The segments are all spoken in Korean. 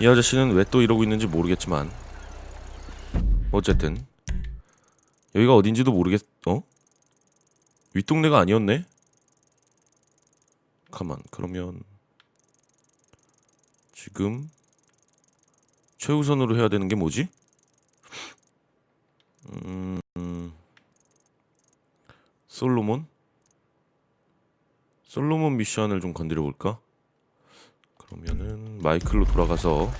이 아저씨는 왜 또 이러고 있는지 모르겠지만 어쨌든 여기가 어딘지도 모르겠 어? 윗동네가 아니었네? 가만 그러면 지금 최우선으로 해야 되는 게 뭐지? 음, 음, 솔로몬? 솔로몬 미션을 좀 건드려 볼까? 그러면은 마이클로 돌아가서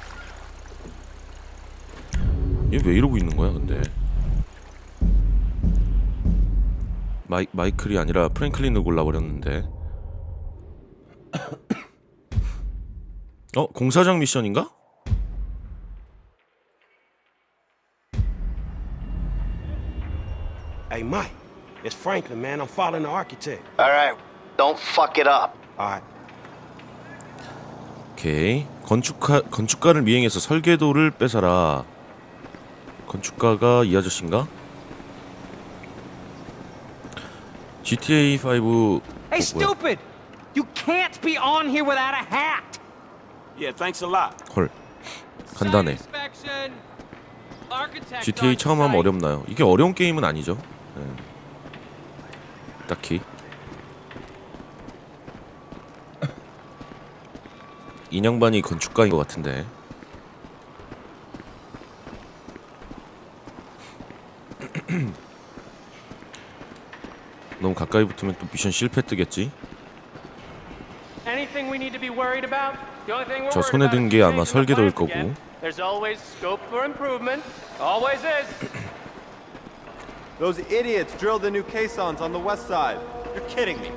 얘 왜 이러고 있는 거야 근데 마이, 마이클이 아니라 프랭클린을 골라버렸는데 어? 공사장 미션인가? Hey, Mike, it's Franklin, man. I'm following the architect. All right, don't fuck it up. All right. 오케이 건축가 건축가를 미행해서 설계도를 뺏어라 건축가가 이 아저씨인가? GTA 5 Hey, 뭐야? stupid! You can't be on here without a hat. Yeah, thanks a lot. 헐 간단해 GTA 처음 하면 어렵나요? 이게 어려운 게임은 아니죠 네. 딱히 인양반이 건축가인 것 같은데 너무 가까이 붙으면 또 미션 실패 뜨겠지? Anything we need to be worried about? The only thing we're 저 손에 about 든 is 게 아마 설계도일. 거고. There's always scope for improvement. Always is. Those idiots drilled the new caissons on the west side. You're kidding me.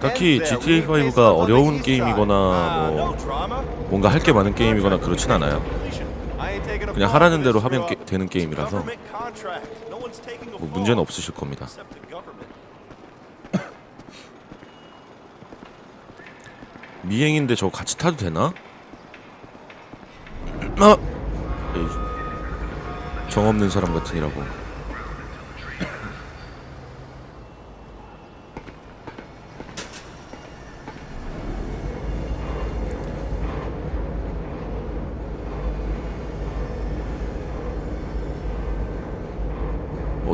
딱히 ends there. GTA We need 5가 caissons on the 어려운 east side. 게임이거나 뭐 뭔가 할 게 많은 게임이거나 그렇진 않아요. 그냥 하라는 대로 하면 게. 되는 게임이라서 뭐 문제는 없으실 겁니다. 미행인데 저 같이 타도 되나? 아! 정 없는 사람 같으니라고.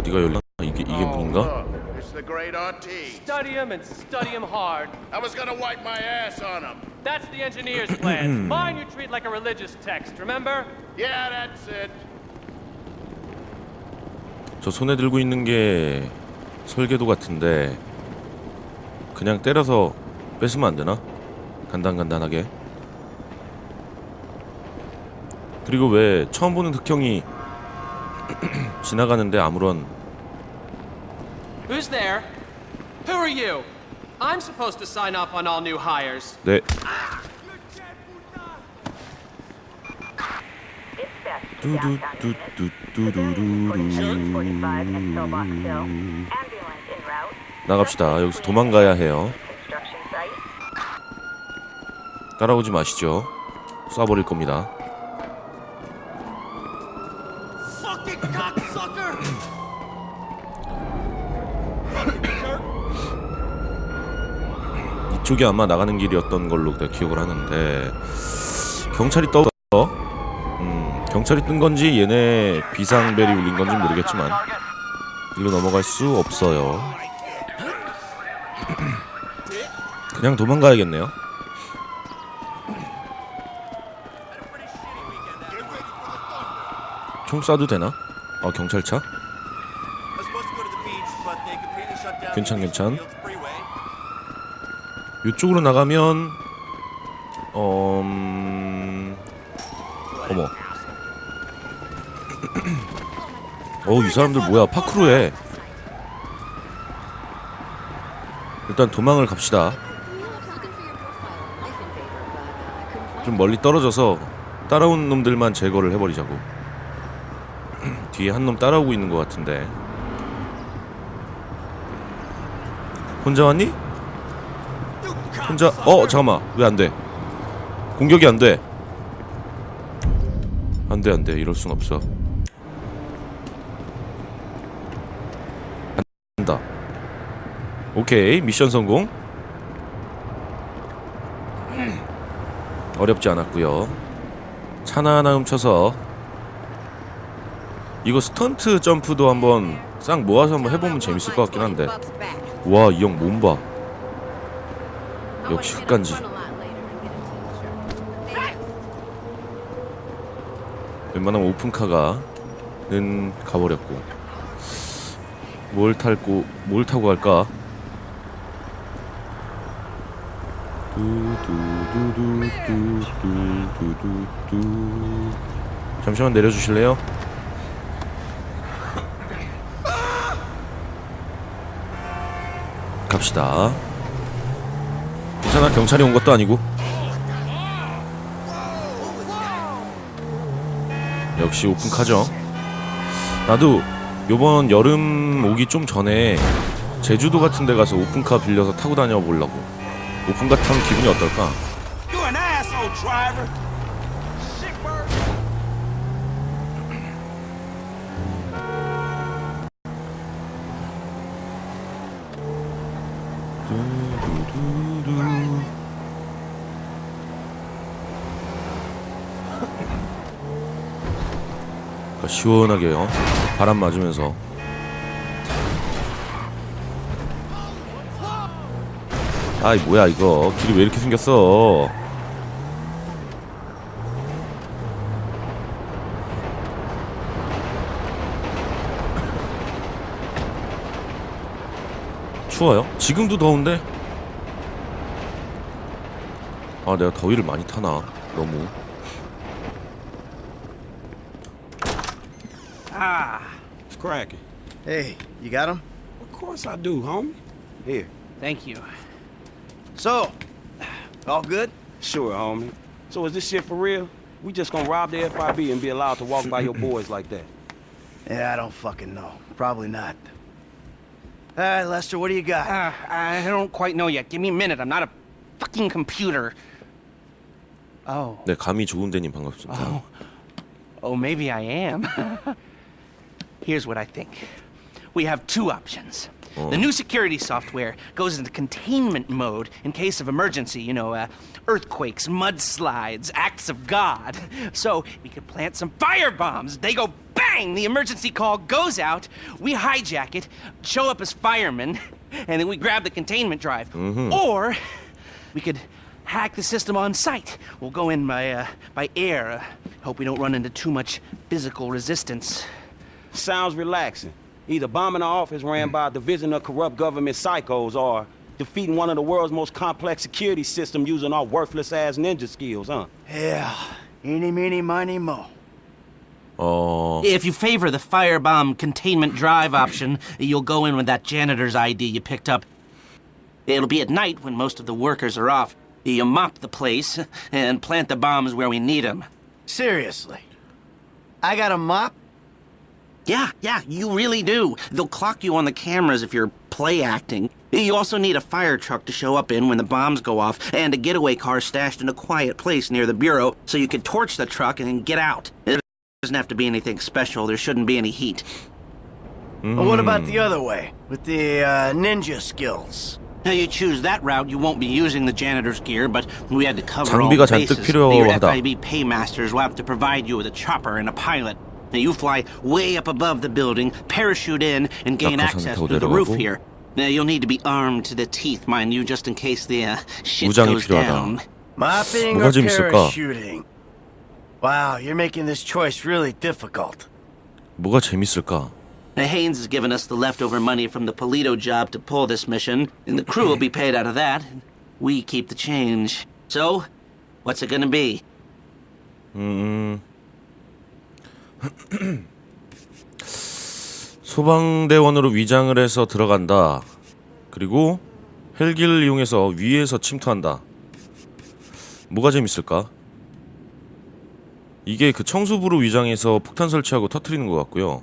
어디가 열려? 이게 이게 문인가? it's the great RT. Study him and study him hard. I was gonna wipe my ass on him. That's the engineer's plans. Mine you treat like a religious text, remember? Yeah, that's it. 저 손에 들고 있는 게 설계도 같은데 그냥 때려서 뺏으면 안 되나? 간단간단하게. 그리고 왜 처음 보는 흑형이 지나가는데 아무런 Who's there? Who are you? I'm supposed to sign off on all new hires. 네 뚜두뚜뚜뚜루루루 나갑시다. 여기서 도망가야 해요. 따라오지 마시죠. 쏴버릴 겁니다. 이쪽이 아마 나가는 길이었던 걸로 내가 기억을 하는데 경찰이 떠. 음, 경찰이 뜬 건지 얘네 비상벨이 울린 건지 모르겠지만 일로 넘어갈 수 없어요. 그냥 도망가야겠네요. 총 쏴도 되나? 아 경찰차? 괜찮 괜찮. 이쪽으로 나가면 어... 음... 어머. 어, 이 사람들 뭐야? 파크로 해. 일단 도망을 갑시다. 좀 멀리 떨어져서 따라온 놈들만 제거를 해버리자고. 뒤에 한 놈 따라오고 있는 것 같은데. 혼자 왔니? 혼자 어 잠깐만 왜 안 돼? 공격이 안 돼. 안 돼, 안 돼. 이럴 순 없어. 한다. 오케이. 미션 성공. 어렵지 않았고요. 차나 하나 훔쳐서 이거 스턴트 점프도 한번 싹 모아서 한번 해보면 재밌을 것 같긴 한데 와 이 형 몸봐 역시 흑간지 웬만하면 오픈카가는 가버렸고 뭘 탈고 뭘 타고 갈까? 두두두두두두두두 잠시만 내려주실래요? 갑시다. 괜찮아 경찰이 온 것도 아니고. 역시 오픈카죠. 나도 요번 여름 오기 좀 전에 제주도 같은 데 가서 오픈카 빌려서 타고 다녀 보려고. 오픈카 타면 기분이 어떨까? 두두두두. 그러니까 시원하게요. 바람 맞으면서. 아이 뭐야 이거 길이 왜 이렇게 생겼어? 추워요? 지금도 더운데? 아 내가 더위를 많이 타나 너무 cracking. Hey, you got him? Of course I do, homie. Here. Thank you. So, all good? Sure, homie. So is this shit for real? We just gonna rob the FIB and be allowed to walk by your boys like that? Yeah, I don't fucking know. Probably not. All right, Lester, what do you got? Uh, I don't quite know yet. Give me a minute. I'm not a fucking computer. Oh. 네 감이 좋은데님 반갑습니다 Oh. Oh, maybe I am. Here's what I think. We have two options. The new security software goes into containment mode in case of emergency, you know, uh, earthquakes, mudslides, acts of God. So we could plant some fire bombs. They go bang! The emergency call goes out. We hijack it, show up as firemen, and then we grab the containment drive. Or we could hack the system on site. We'll go in by uh, by air. Uh, hope we don't run into too much physical resistance. Sounds relaxing. Either bombing an office ran by a division of corrupt government psychos or defeating one of the world's most complex security systems using our worthless ass ninja skills, huh? Yeah. Eeny, meeny, miny, mo. 어 If you favor the firebomb containment drive option, you'll go in with that janitor's ID you picked up. It'll be at night when most of the workers are off. You mop the place and plant the bombs where we need them. Seriously. I got a mop? Yeah, yeah, you really do. They'll clock you on the cameras if you're play acting. You also need a fire truck to show up in when the bombs go off, and a getaway car stashed in a quiet place near the bureau so you can torch the truck and get out. It doesn't have to be anything special. There shouldn't be any heat. Mm. Well, what about the other way, with the uh, ninja skills? Now you choose that route, you won't be using the janitor's gear, but we had to cover all bases. The FIB paymasters will have to provide you with a chopper and a pilot. Now you fly way up above the building, parachute in, and gain 낙하산 access 타고 through the roof 내려가고. here. Now you'll need to be armed to the teeth, mind you, just in case the uh, shit 무장이 goes 필요하다. down. Mopping 뭐가 or 재밌을까? parachuting? Wow, you're making this choice really difficult. 뭐가 재밌을까? Now, Haynes has given us the leftover money from the Polito job to pull this mission, and the crew will be paid out of that. and We keep the change. So, what's it gonna be? 소방대원으로 위장을 해서 들어간다. 그리고 헬기를 이용해서 위에서 침투한다. 뭐가 재밌을까? 이게 그 청소부로 위장해서 폭탄 설치하고 터트리는 것 같고요.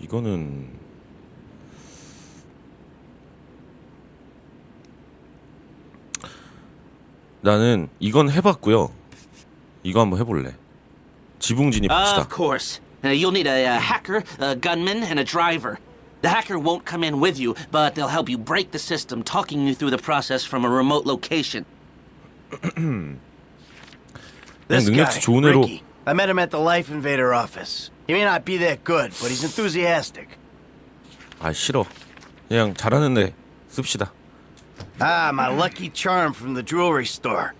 이거는 나는 이건 해봤고요. 이거 한번 해볼래. 지붕 진입합시다. Of course. Uh, you'll need a, uh hacker, a gunman, and a driver. The hacker won't come in with you, but they'll help you break the system, talking you through the process from a remote location. This 능력치 guy, 좋은 애로 Ricky. I met him at the Life Invader office. He may not be that good, but he's enthusiastic. 아 싫어. 그냥 잘하는 애 씁시다. Ah, my lucky charm from the jewelry store.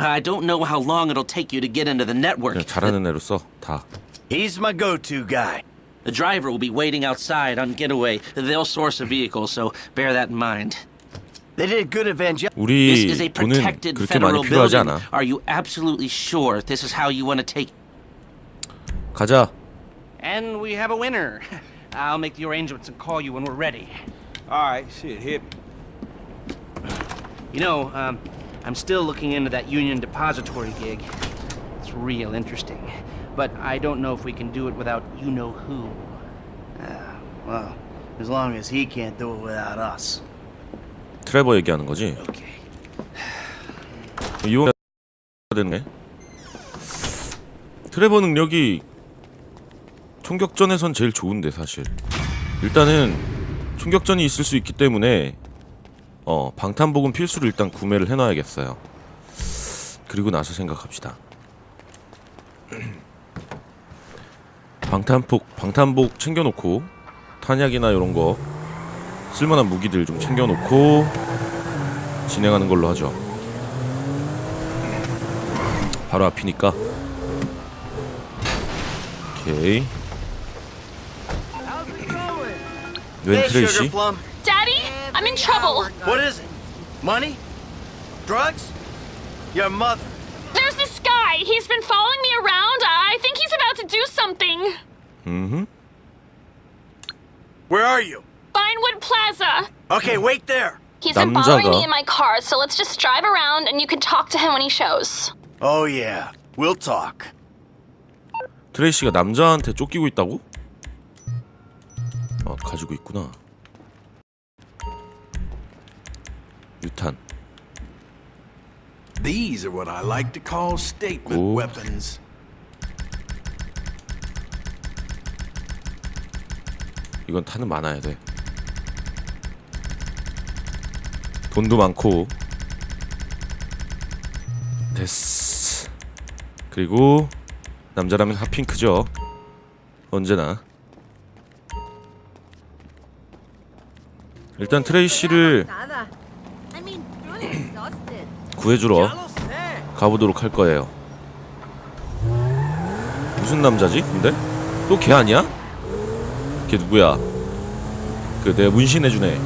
I don't know how long it'll take you to get into the network. 그냥 잘하는 애로 써. 다. He's my go-to guy. The driver will be waiting outside on getaway. They'll source a vehicle, so bear that in mind. They did good evangel. This 우리 is a 돈은 protected 그렇게 많이 federal 필요하지 building. 않아. Are you absolutely sure this is how you want to take? 가자. And we have a winner. I'll make the arrangements and call you when we're ready. All right, shit, hit me. You know, um, I'm still looking into that Union Depository gig. It's real interesting. But I don't know if we can do it without you know who. Ah, well, as long as he can't do it without us. 트레버 얘기하는 거지. Okay. 이용해야 되네. 트레버 능력이 총격전에선 제일 좋은데 사실. 일단은 총격전이 있을 수 있기 때문에 어 방탄복은 필수로 일단 구매를 해놔야겠어요. 그리고 나서 생각합시다. 방탄복 방탄복 챙겨놓고 탄약이나 이런 거 쓸만한 무기들 좀 챙겨놓고 진행하는 걸로 하죠. 바로 앞이니까. 오케이. 웬 트레이시? Sugar Plum. Daddy, I'm in trouble. What is it? Money? Drugs? Your mother. There's this guy. He's been following me around. I think he's about to do something. 음. Where are you? Vinewood Plaza. Okay, wait there. He's been following 남자가? me in my car, so let's just drive around and you can talk to him when he shows. Oh yeah, we'll talk. 트레이시가 남자한테 쫓기고 있다고? 아, 가지고 있구나. 유탄. These are what I like to call statement Ooh. weapons. 이건 탄은 많아야 돼. 돈도 많고. 됐어. 그리고 남자라면 핫핑크죠. 언제나. 일단 트레이시를 Nada. I mean, really exhausted. 구해주러 가보도록 할 거예요. 무슨 남자지? 근데 또 걔 아니야? 걔 누구야? 그 내가 문신해준 애.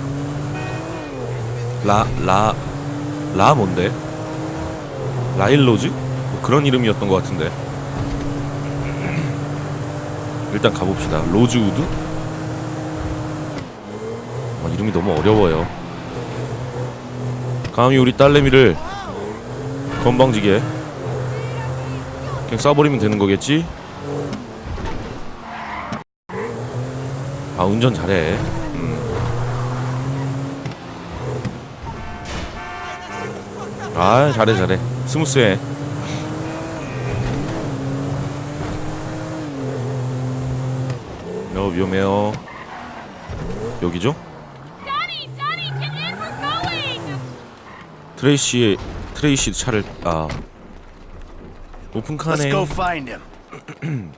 라, 라, 라 뭔데? 라일로즈? 뭐 그런 이름이었던 것 같은데. 일단 가봅시다. 로즈우드? 아, 이름이 너무 어려워요. 감히 우리 딸내미를 건방지게 그냥 쏴버리면 되는 거겠지? 아 운전 잘해 음. 아 잘해 잘해 스무스해 어 위험해요 여기죠? 트레이시 트레이시 차를 아 Let's 오픈카네 go find him.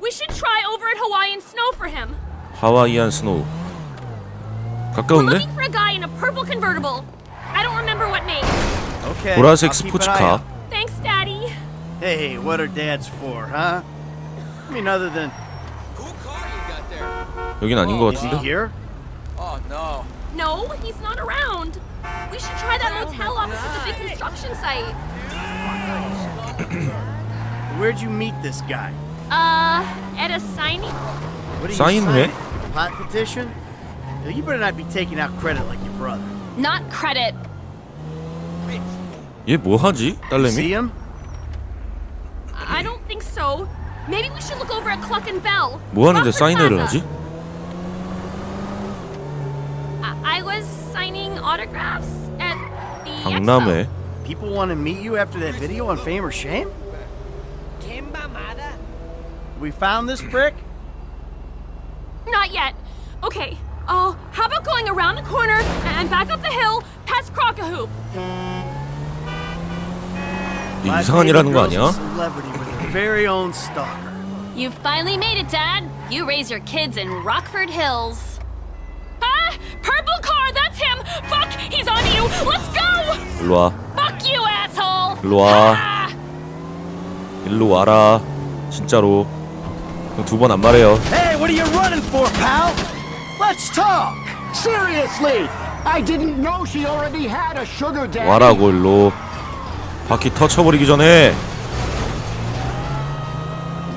We should try over at Hawaiian Snow for him. 하와이안 스노우 We're 가까운데? looking for a guy in a purple convertible. I don't remember what make. Okay. 보라색 I'll keep an eye 스포츠카 out. Thanks, Daddy. Hey, what are dads for, huh? I mean, other than 여긴 아닌 것 is he 같은데? here? No, he's not around. We should try that motel opposite the big construction site. Where'd you meet this guy? Uh, at a signing. What are you 사인회? signing? Pot petition? You better not be taking out credit like your brother. Not credit. 얘 뭐하지? See 딸내미? him? I don't think so. Maybe we should look over at Cluck and Bell. 뭐하는데 Rockford 사인회를 Plaza. 하지? I, I was signing autographs at the 박람회 People want to meet you after that video on Fame or Shame? We found this brick? Expo. Not yet. Okay. Oh, how about going around the corner and back up the hill past Crocahoop? 이 My 이상한 일 하는 거 baby 아니야? girl's a celebrity with her very own stalker. You finally made it, Dad. You raise your kids in Rockford Hills. Ah! Purple car, that's him! Fuck! He's on you! Let's go! 일로 와. Fuck you, asshole! 일로 와. Ah! 일로 와라. 진짜로. 두 번 안 말해요. Hey, what are you running for, pal? Let's talk. Seriously! I didn't know she already had a sugar daddy. 와라고 일로. 바퀴 터쳐버리기 전에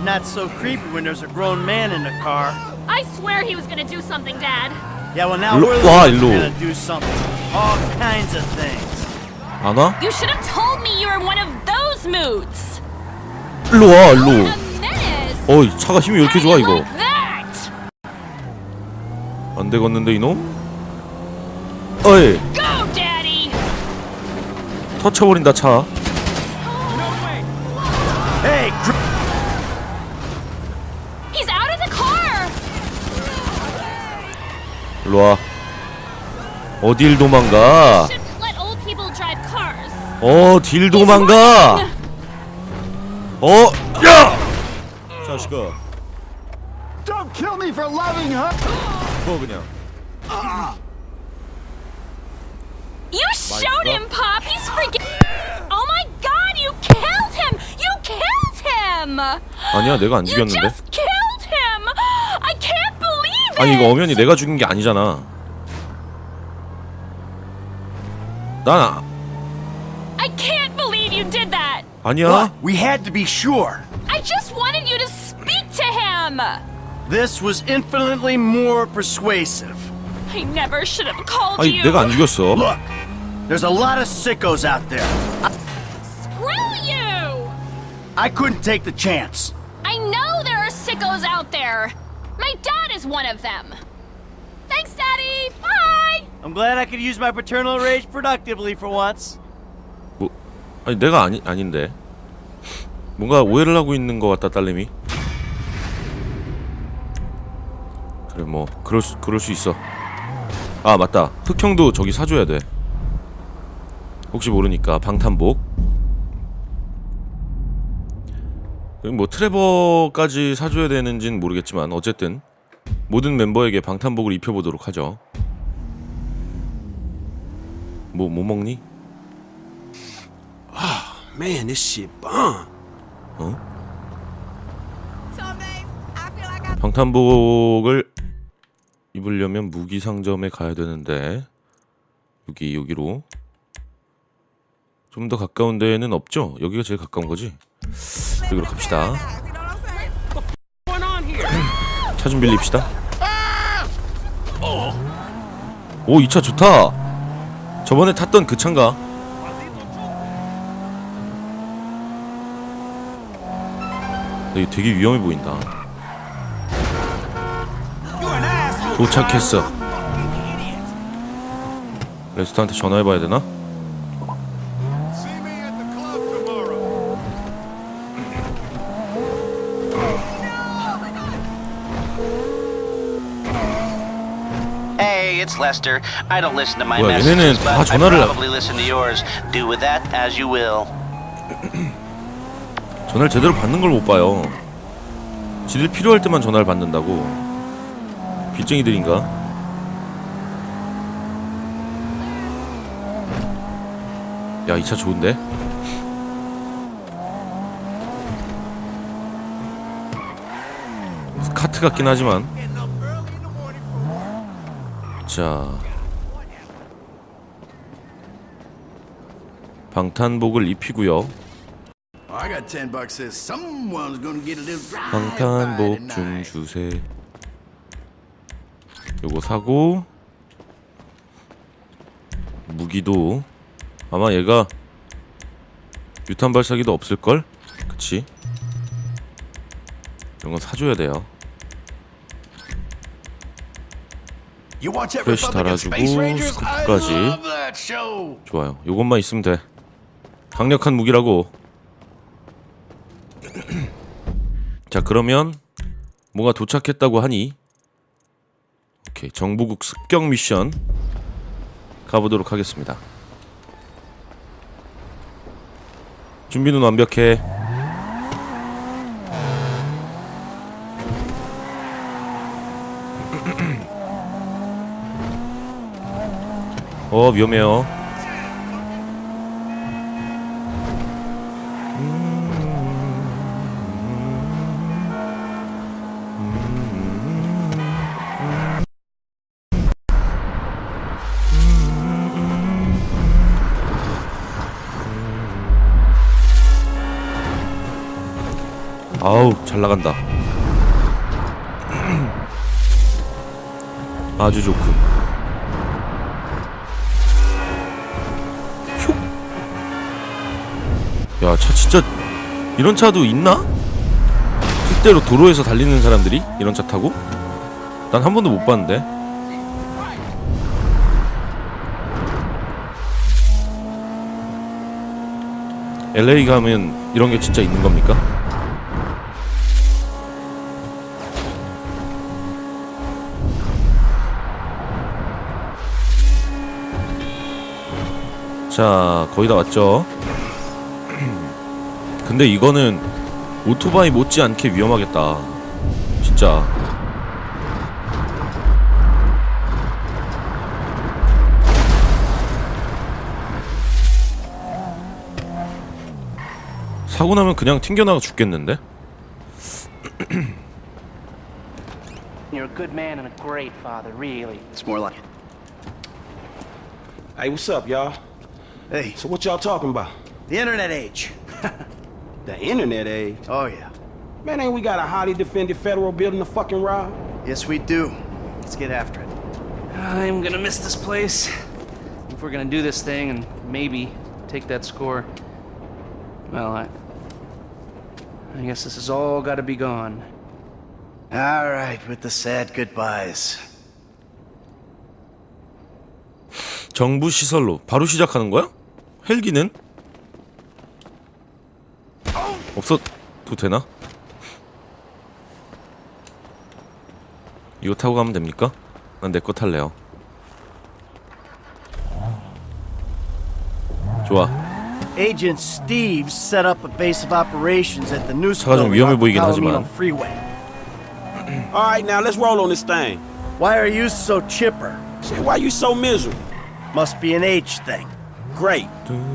Not so creepy when there's a grown man in the car. I swear he was gonna do something, Dad. Yeah, well now 일로- 와, 일로. gonna do something. All kinds of things. 안 와? You should have told me you were one of those moods. 일로 와 일로. 어이 차가 힘이 왜 이렇게 좋아 이거? 안 되겠는데 이놈? 어이 Go, Daddy. 터쳐버린다 차. 일로 와. 어딜 도망가? Should let old people drive cars. 어딜 도망가? 어? 야! 자식아. Don't kill me for loving her! 뭐 그냥. You showed him, Pop. He's freaking. Oh my God! You killed him. You killed him. 아니야 내가 안 죽였는데. 아니 이거 엄연히 내가 죽인 게 아니잖아. 난 아, I can't believe you did that. 아니야. what? We had to be sure. I just wanted you to speak to him. This was infinitely more persuasive. I never should have called 아니 you. 내가 안 죽였어. Look, there's a lot of sickos out there. Screw you. I couldn't take the chance. I know there are sickos out there. My dad is one of them. Thanks, Daddy. Bye. I'm glad I could use my paternal rage productively for once. 뭐 아니 내가 아니 아닌데. 뭔가 오해를 하고 있는 것 같다 딸내미. 그래 뭐 그럴 수 그럴 수 있어. 아 맞다. 흑형도 저기 사줘야 돼. 혹시 모르니까 방탄복. 그리고 뭐 트레버까지 사줘야 되는진 모르겠지만 어쨌든 모든 멤버에게 방탄복을 입혀보도록 하죠. 뭐 뭐 먹니? Man, this shit bomb. 방탄복을 입으려면 무기 상점에 가야 되는데 여기 여기로 좀 더 가까운 데는 없죠? 여기가 제일 가까운 거지? 여기로 갑시다. 차 좀 빌립시다. 오, 이 차 좋다. 저번에 탔던 그 차인가? 여기 되게 위험해 보인다. 도착했어. 레스토한테 전화해봐야 되나? Lester. I don't listen to my 뭐야, messages, 얘네는 다 but I 전화를- probably listen to yours. Do with that as you will. 전화를 제대로 받는 걸 못 봐요. 지들 필요할 때만 전화를 받는다고. 빚쟁이들인가? 야, 이 차 좋은데? 카트 같긴 하지만. 자. 방탄복을 입히고요. I got 10 bucks says someone's gonna get a little drive 방탄복 좀 주세. 요거 사고 무기도 아마 얘가 유탄 발사기도 없을 걸. 그치? 이런 건 사줘야 돼요. Republican 달아주고 스코프까지. love that show. 좋아요. 요것만 있으면 돼. 강력한 무기라고. 자, 그러면 뭐가 도착했다고 하니 오케이. 정부국 습격 미션 가보도록 하겠습니다. 준비는 완벽해. 어 위험해요. 아우 잘 나간다. 아주 좋군. 야, 차 진짜 이런 차도 있나? 실제로 도로에서 달리는 사람들이 이런 차 타고? 난 한 번도 못 봤는데. LA 가면 이런 게 진짜 있는 겁니까? 자, 거의 다 왔죠. 근데 이거는 오토바이 못지않게 위험하겠다. 진짜. 사고 나면 그냥 튕겨나가 죽겠는데? You're a good man and a great father, really. It's more like it. Hey, what's up, y'all? Hey, So what y'all talking about? the internet age. The internet age? Oh, yeah. Man, ain't we got a highly defended federal building to fucking rob? Yes, we do. Let's get after it. I'm gonna miss this place. If we're gonna do this thing and maybe take that score, well, I. I guess this has all gotta be gone. All right, with the sad goodbyes. 정부 시설로 바로 시작하는 거야? 헬기는? 없어도 되나? 이거 타고 가면 됩니까? 난 내 거 탈래요. 좋아. Agent Steve set up a base of operations at the new 차가 좀 위험해 보이긴 하지만. freeway. All right, now let's roll on this thing. Why are you so chipper? Shit, why you so miserable? Must be an age thing. Great.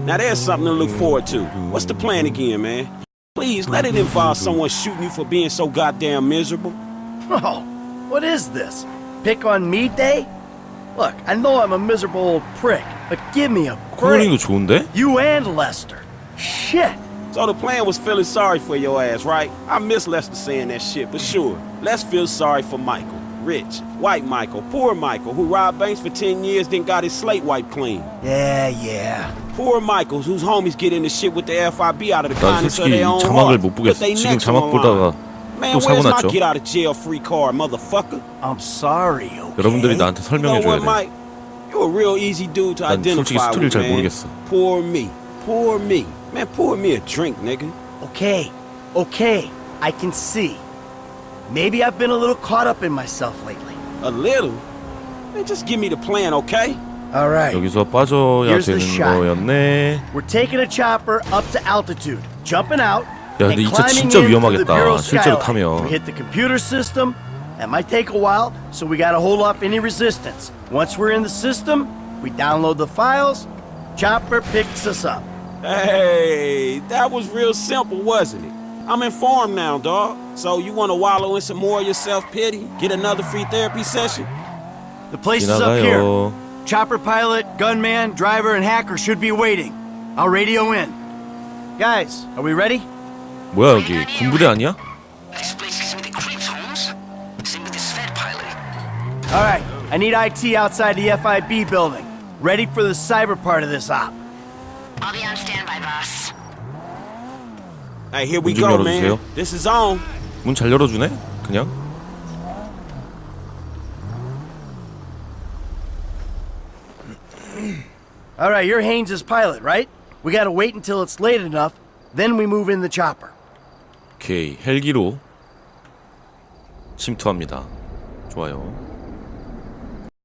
Now there's something to look forward to. What's the plan again, man? Please let it involve someone shooting you for being so goddamn miserable. Oh, what is this? Pick on me day? Look, I know I'm a miserable old prick, but give me a 콜로링도 break. 좋은데? You and Lester. Shit. So the plan was feeling sorry for your ass, right? I miss Lester saying that shit, but sure. Let's feel sorry for Michael. Rich, white Michael, poor Michael, who robbed banks for 10 years, then got his slate wiped clean. Yeah, yeah. Poor Michaels, whose homies get into shit with the FIB out of the 난 kindness of 솔직히 their 이 own 자막을 heart. 못 But 보겠어. they 지금 next 자막 on 보다가 line. Man, 또 사고 where's my 났죠. get out of jail free card, motherfucker? I'm sorry, okay? 여러분들이 나한테 You know 설명해 줘야 what, 돼. Mike? You're a real easy dude to 난 솔직히 identify 스토리를 with, 잘 man. 모르겠어. Poor me. Poor me. Man, pour me a drink, nigga. Okay, okay. I can see. Maybe I've been a little caught up in myself lately. A little? Man, just give me the plan, okay? All right. 여기서 빠져야 Here's the 되는 shot. 거였네. We're taking a chopper up to altitude, jumping out. 야, 근데 and 이 차 climbing 진짜 in through the 위험하겠다, Bureau 실제로 skylight. 타면. We hit the computer system. That might take a while, so we gotta hold off any resistance. Once we're in the system, we download the files. Chopper picks us up. Hey, that was real simple, wasn't it? I'm informed now, dog. So you want to wallow in some more of your self-pity? Get another free therapy session? The place is up here. 지나가요. Chopper pilot, gunman, driver, and hacker should be waiting. I'll radio in. Guys, are we ready? 뭐야 여기 군부대 아니야? All right, I need IT outside the FIB building. Ready for the cyber part of this op. I'll be on standby, boss. Hey, here we 문 좀 go, man. 열어주세요. This is on. 문 잘 열어주네? 그냥? All right, you're Haynes' pilot, right? We gotta wait until it's late enough, then we move in the chopper. 오케이 헬기로 침투합니다. 좋아요.